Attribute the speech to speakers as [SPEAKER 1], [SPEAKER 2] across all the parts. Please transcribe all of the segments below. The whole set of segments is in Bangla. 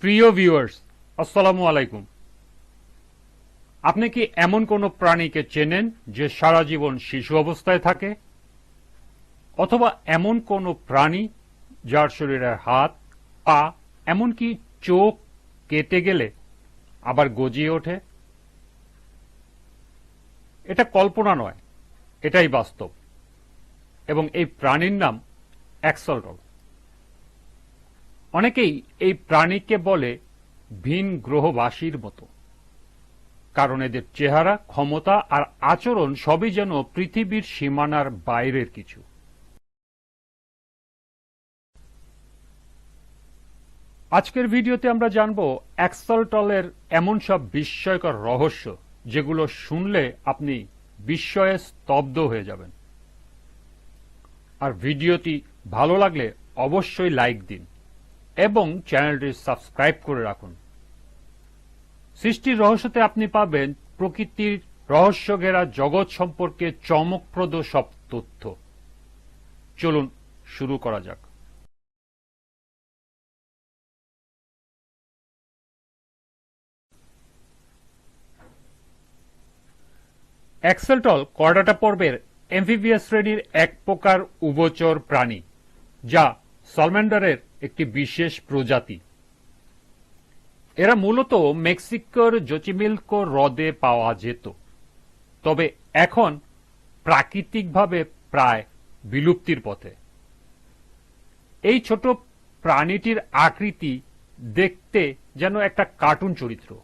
[SPEAKER 1] প্রিয় ভিউয়ার্স আসসালামু আলাইকুম। আপনি কি এমন কোনো প্রাণীকে চেনেন যে সারা জীবন শিশু অবস্থায় থাকে? অথবা এমন কোনো প্রাণী যার শরীরের হাত, পা, এমনকি চোখ কেটে গেলে আবার গজিয়ে ওঠে? এটা কল্পনা নয়, এটাই বাস্তব। এবং এই প্রাণীর নাম অ্যাক্সলটল অনেকেই এই প্রাণীকে বলে ভিন গ্রহবাসীর মতো। কারণ এদের চেহারা, ক্ষমতা আর আচরণ সবই যেন পৃথিবীর সীমানার বাইরের কিছু। আজকের ভিডিওতে আমরা জানব অ্যাক্সলটলের এমন সব বিস্ময়কর রহস্য, যেগুলো শুনলে আপনি বিস্ময়ে স্তব্ধ হয়ে যাবেন। আর ভিডিওটি ভালো লাগলে অবশ্যই লাইক দিন। এবং চ্যানেলটি সাবস্ক্রাইব করে রাখুন। সৃষ্টির রহস্যতে আপনি পাবেন প্রকৃতির রহস্য ঘেরা জগৎ সম্পর্কে চমকপ্রদ সব তথ্য। চলুন শুরু করা যাক। অ্যাক্সেলটল কর্ডাটা পর্বের এমফিবিয়াস শ্রেণির এক প্রকার উভচর প্রাণী, যা সলম্যান্ডারের একটি বিশেষ প্রজাতি। এরা মূলত মেক্সিকোর জোচিমিলকো হ্রদে পাওয়া যেত। তবে এখন প্রাকৃতিকভাবে প্রায় বিলুপ্তির পথে। এই ছোট প্রাণীটির আকৃতি দেখতে যেন একটা কার্টুন চরিত্র।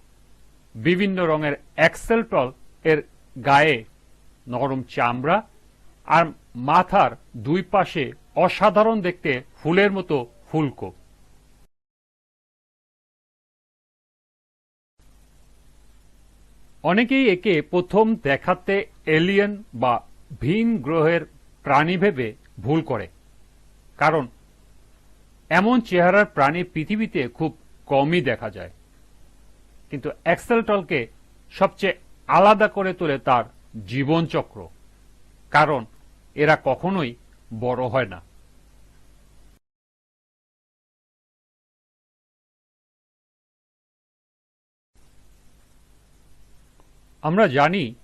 [SPEAKER 1] বিভিন্ন রঙের অ্যাক্সেলটল এর গায়ে নরম চামড়া আর মাথার দুই পাশে অসাধারণ দেখতে ফুলের মতো ফুলকো অনেকেই একে প্রথম দেখাতে এলিয়েন বা ভিন গ্রহের প্রাণী ভেবে ভুল করে। কারণ, এমন চেহারার প্রাণী পৃথিবীতে খুব কমই দেখা যায়। কিন্তু অ্যাক্সেলটলকে সবচেয়ে আলাদা করে তোলে তার জীবনচক্র। কারণ, এরা কখনোই বড় হয় না। আমরা জানি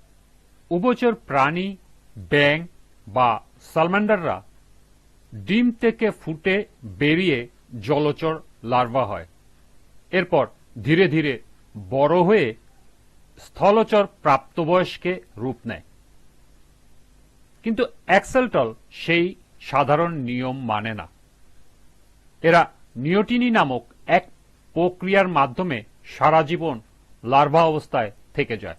[SPEAKER 1] উভচর প্রাণী ব্যাং বা সালমান্ডাররা ডিম থেকে ফুটে বেরিয়ে জলচর লার্ভা হয়। এরপর ধীরে ধীরে বড় হয়ে স্থলচর প্রাপ্তবয়স্কে রূপ নেয়। কিন্তু অ্যাক্সেলটল সেই সাধারণ নিয়ম মানে না। এরা নিওটিনি নামক এক প্রক্রিয়ার মাধ্যমে সারা জীবন লার্ভা অবস্থায় থেকে যায়।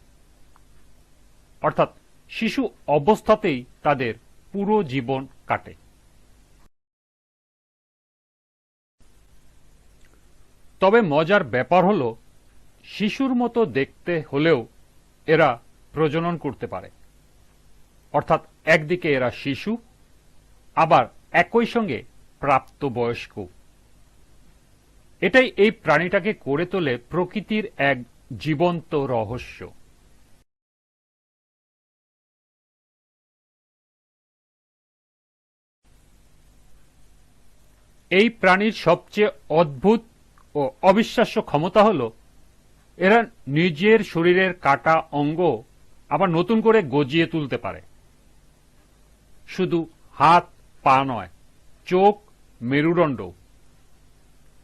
[SPEAKER 1] অর্থাৎ শিশু অবস্থাতেই তাদের পুরো জীবন কাটে। তবে মজার ব্যাপার হল, শিশুর মতো দেখতে হলেও এরা প্রজনন করতে পারে। অর্থাৎ একদিকে এরা শিশু, আবার একই সঙ্গে প্রাপ্তবয়স্ক। এটাই এই প্রাণীটাকে করে তোলে প্রকৃতির এক জীবন্ত রহস্য। এই প্রাণীর সবচেয়ে অদ্ভুত ও অবিশ্বাস্য ক্ষমতা হল, এরা নিজের শরীরের কাটা অঙ্গ আবার নতুন করে গজিয়ে তুলতে পারে। শুধু হাত, পা নয়, চোখ, মেরুদণ্ড।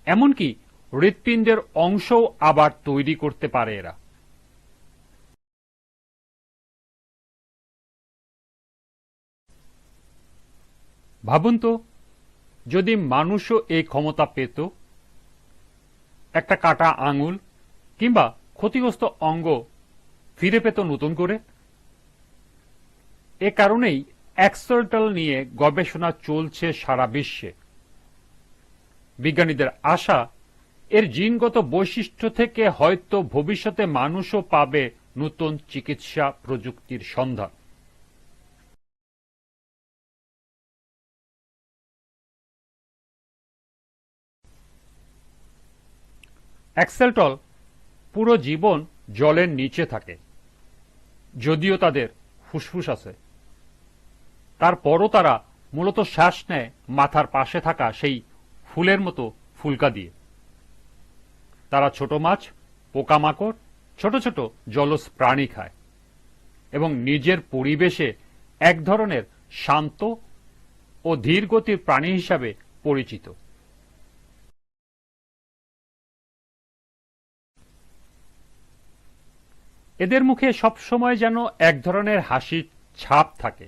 [SPEAKER 1] এমনকি হৃৎপিণ্ডের অংশও আবার তৈরি করতে পারে এরা। ভাবুন তো যদি মানুষও এই ক্ষমতা পেত, একটা কাটা আঙুল কিংবা ক্ষতিগ্রস্ত অঙ্গ ফিরে পেত নতুন করে, এ কারণেই অ্যাক্সলটল নিয়ে গবেষণা চলছে সারা বিশ্বে। বিজ্ঞানীদের আশা, এর জিনগত বৈশিষ্ট্য থেকে হয়তো ভবিষ্যতে মানুষও পাবে নতুন চিকিৎসা প্রযুক্তির সন্ধান। অ্যাক্সেলটল পুরো জীবন জলের নিচে থাকে। যদিও তাদের ফুসফুস আছে। তারপরও তারা মূলত শ্বাস নেয় মাথার পাশে থাকা সেই ফুলের মতো ফুলকা দিয়ে। তারা ছোট মাছ, পোকামাকড়, ছোট ছোট জলজ প্রাণী খায় এবং নিজের পরিবেশে এক ধরনের শান্ত ও ধীর গতির প্রাণী হিসাবে পরিচিত। এদের মুখে সবসময় যেন এক ধরনের হাসির ছাপ থাকে।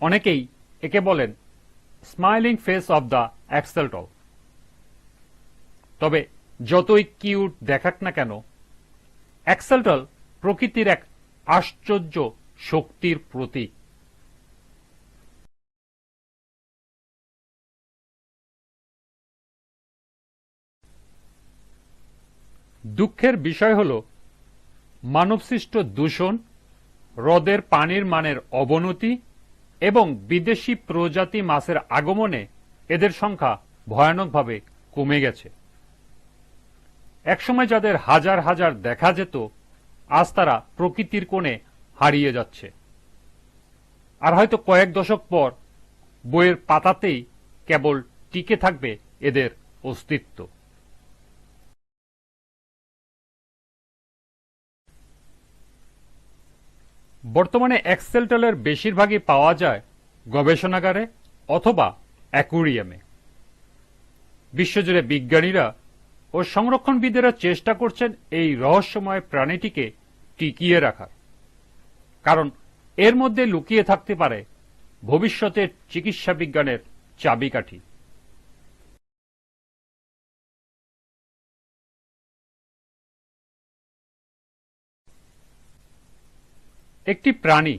[SPEAKER 1] অনেকেই একে বলেন smiling face of the axolotl তবে যতই কিউট দেখাক না কেন অ্যাক্সেলটল প্রকৃতির এক আশ্চর্য শক্তির প্রতীক। দুঃখের বিষয় হল মানবসৃষ্ট দূষণ, হ্রদের পানির মানের অবনতি এবং বিদেশি প্রজাতি মাছের আগমনে এদের সংখ্যা ভয়ানকভাবে কমে গেছে। একসময় যাদের হাজার হাজার দেখা যেত, আজ তারা প্রকৃতির কোণে হারিয়ে যাচ্ছে। আর হয়তো কয়েক দশক পর বইয়ের পাতাতেই কেবল টিকে থাকবে এদের অস্তিত্ব। বর্তমানে এক্সেলটলের বেশিরভাগই পাওয়া যায় গবেষণাগারে অথবা অ্যাকুরিয়ামে। বিশ্বজুড়ে বিজ্ঞানীরা ও সংরক্ষণবিদেরা চেষ্টা করছেন এই রহস্যময় প্রাণীটিকে টিকিয়ে রাখার। কারণ এর মধ্যে লুকিয়ে থাকতে পারে ভবিষ্যতের চিকিৎসা বিজ্ঞানের চাবিকাঠি। একটি প্রাণী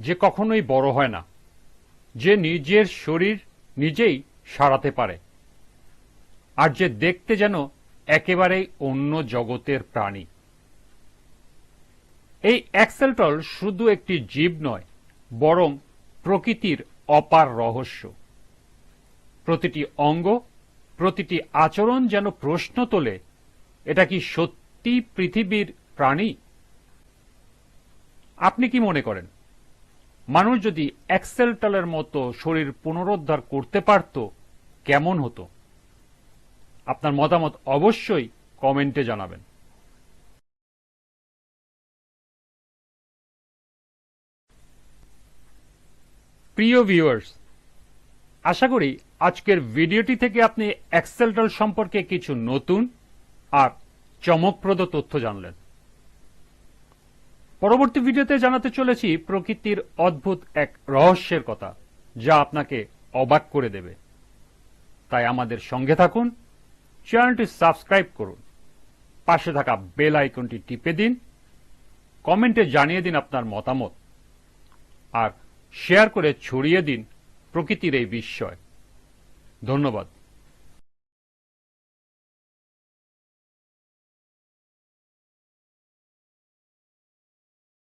[SPEAKER 1] যে কখনোই বড় হয় না, যে নিজের শরীর নিজেই সারাতে পারে, আর যে দেখতে যেন একেবারেই অন্য জগতের প্রাণী। এই অ্যাক্সেলটল শুধু একটি জীব নয়, বরং প্রকৃতির অপার রহস্য। প্রতিটি অঙ্গ, প্রতিটি আচরণ যেন প্রশ্ন তোলে, এটা কি সত্যি পৃথিবীর প্রাণী? আপনি কি মনে করেন? মানুষ যদি অ্যাক্সেলটলের মতো শরীর পুনরুদ্ধার করতে পারত, কেমন হতো? আপনার মতামত অবশ্যই কমেন্টে জানাবেন। প্রিয় ভিউয়ার্স, আশা করি আজকের ভিডিওটি থেকে আপনি অ্যাক্সেলটল সম্পর্কে কিছু নতুন আর চমকপ্রদ তথ্য জানলেন। পরবর্তী ভিডিওতে জানাতে চলেছি প্রকৃতির অদ্ভুত এক রহস্যের কথা, যা আপনাকে অবাক করে দেবে। তাই আমাদের সঙ্গে থাকুন, চ্যানেলটি সাবস্ক্রাইব করুন, পাশে থাকা বেল আইকনটি টিপে দিন, কমেন্টে জানিয়ে দিন আপনার মতামত, আর শেয়ার করে ছড়িয়ে দিন প্রকৃতির এই বিস্ময়। ধন্যবাদ।